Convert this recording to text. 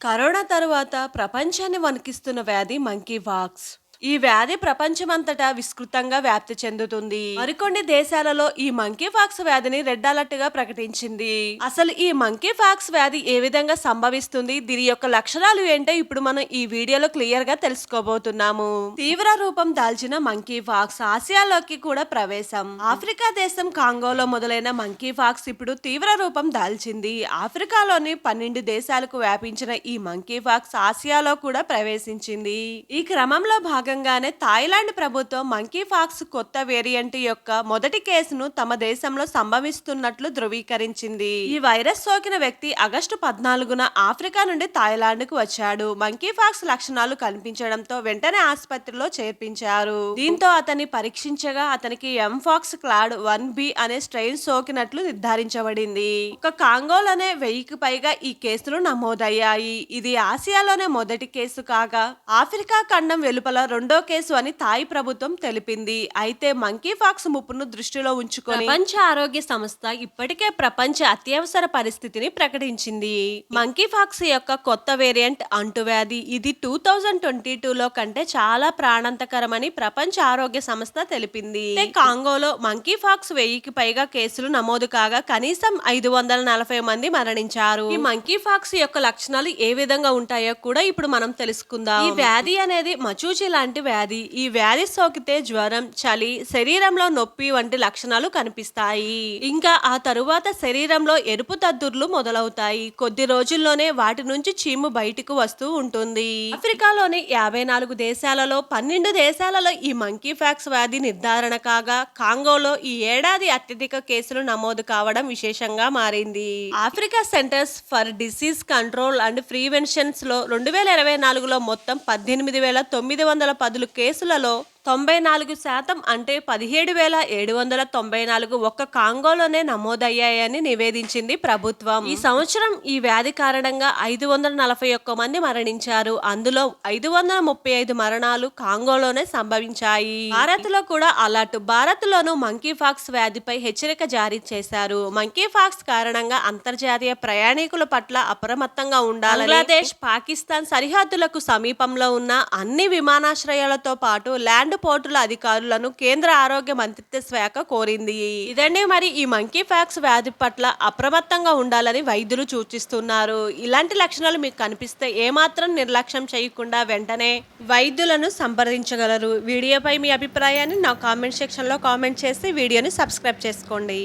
Corona తరువాత ప్రపంచాన్ని వణికిస్తున్న వ్యాధి మంకీ వాక్స్ ఈ వ్యాధి ప్రపంచమంతటా విస్తృతంగా వ్యాప్తి చెందుతుంది. మరికొన్ని దేశాలలో ఈ మంకీ ఫాక్స్ వ్యాధిని రెడ్ అలర్ట్గా ప్రకటించింది. అసలు ఈ మంకీ ఫాక్స్ వ్యాధి ఏ విధంగా సంభవిస్తుంది? దీని యొక్క లక్షణాలు ఏంటో ఇప్పుడు మనం ఈ వీడియోలో క్లియర్గా తెలుసుకోబోతున్నాము. తీవ్ర రూపం దాల్చిన మంకీ ఫాక్స్ ఆసియాలోకి కూడా ప్రవేశం. ఆఫ్రికా దేశం కాంగోలో మొదలైన మంకీ ఫాక్స్ ఇప్పుడు తీవ్ర రూపం దాల్చింది. ఆఫ్రికాలోని పన్నెండు దేశాలకు వ్యాపించిన ఈ మంకీ ఫాక్స్ ఆసియాలో కూడా ప్రవేశించింది. ఈ క్రమంలో భాగంగానే థాయిలాండ్ ప్రభుత్వం మంకీ ఫాక్స్ కొత్త వేరియంట్ యొక్క మొదటి కేసును తమ దేశంలో సంభవిస్తున్నట్లు ధృవీకరించింది. ఈ వైరస్ సోకిన వ్యక్తి ఆగస్టు పద్నాలుగున ఆఫ్రికా నుండి థాయిలాండ్కు వచ్చాడు. మంకీ ఫాక్స్ లక్షణాలు కనిపించడంతో వెంటనే ఆసుపత్రిలో చేర్పించారు. దీంతో అతన్ని పరీక్షించగా అతనికి ఎంఫాక్స్ క్లాడ్ వన్ బి అనే స్ట్రెయిన్ సోకినట్లు నిర్ధారించబడింది. ఒక కాంగోలోనే వెయ్యికి పైగా ఈ కేసులు నమోదయ్యాయి. ఇది ఆసియాలోనే మొదటి కేసు కాగా ఆఫ్రికా ఖండం వెలుపల రెండో కేసు అని థాయ్ ప్రభుత్వం తెలిపింది. అయితే మంకీ ఫాక్స్ ముప్పును దృష్టిలో ఉంచుకొని ప్రపంచ ఆరోగ్య సంస్థ ఇప్పటికే ప్రపంచ అత్యవసర పరిస్థితిని ప్రకటించింది. మంకీ ఫాక్స్ యొక్క కొత్త వేరియంట్ అంటువ్యాధి. ఇది టూ థౌజండ్ ట్వంటీ టూ లో కంటే చాలా ప్రాణాంతకరమని ప్రపంచ ఆరోగ్య సంస్థ తెలిపింది. కాంగోలో మంకీ ఫాక్స్ వెయ్యికి పైగా కేసులు నమోదు కాగా కనీసం ఐదు వందల నలభై మంది మరణించారు. ఈ మంకీ ఫాక్స్ యొక్క లక్షణాలు ఏ విధంగా ఉంటాయో కూడా ఇప్పుడు మనం తెలుసుకుందాం. ఈ వ్యాధి అనేది మచూచి లాంటి వ్యాధి. ఈ వ్యాధి సోకితే జ్వరం చలి శరీరంలో నొప్పి వంటి లక్షణాలు కనిపిస్తాయి. ఇంకా ఆ తరువాత శరీరంలో ఎరుపు తద్దుర్లు మొదలవుతాయి. కొద్ది రోజుల్లోనే వాటి నుంచి చీము బయటకు వస్తూ ఉంటుంది. ఆఫ్రికాలోని యాభై నాలుగు దేశాలలో పన్నెండు దేశాలలో ఈ మంకీ ఫ్యాక్స్ వ్యాధి నిర్ధారణ కాగా కాంగోలో ఈ ఏడాది అత్యధిక కేసులు నమోదు కావడం విశేషంగా మారింది. Africa centres for disease control and ప్రివెన్షన్స్లో రెండు వేల ఇరవై నాలుగులో మొత్తం పద్దెనిమిది వేల తొమ్మిది వందల పదులు కేసులలో తొంభై నాలుగు శాతం అంటే పదిహేడు వేల ఏడు వందల తొంభై నాలుగు ఒక్క కాంగోలోనే నమోదయ్యాయని నివేదించింది ప్రభుత్వం. ఈ సంవత్సరం ఈ వ్యాధి కారణంగా ఐదు వందల నలభై ఒక్క మంది మరణించారు. అందులో ఐదు వందల ముప్పై ఐదు మరణాలు కాంగోలోనే సంభవించాయి. భారత్లో కూడా అలర్ట్. భారత్ లోను మంకీ ఫాక్స్ వ్యాధిపై హెచ్చరిక జారీ చేశారు. మంకీ ఫాక్స్ కారణంగా అంతర్జాతీయ ప్రయాణికుల పట్ల అప్రమత్తంగా ఉండాలి బంగ్లాదేశ్ పాకిస్తాన్ సరిహద్దులకు సమీపంలో ఉన్న అన్ని విమానాశ్రయాలతో పాటు ల్యాండ్ పోర్టుల అధికారులను కేంద్ర ఆరోగ్య మంత్రిత్వ శాఖ కోరింది. ఇదండి మరి ఈ మంకీ ఫ్యాక్స్ వ్యాధి పట్ల అప్రమత్తంగా ఉండాలని వైద్యులు సూచిస్తున్నారు. ఇలాంటి లక్షణాలు మీకు కనిపిస్తే ఏమాత్రం నిర్లక్ష్యం చేయకుండా వెంటనే వైద్యులను సంప్రదించగలరు. వీడియోపై మీ అభిప్రాయాన్ని నా కామెంట్ సెక్షన్లో కామెంట్ చేసి వీడియోని సబ్స్క్రైబ్ చేసుకోండి.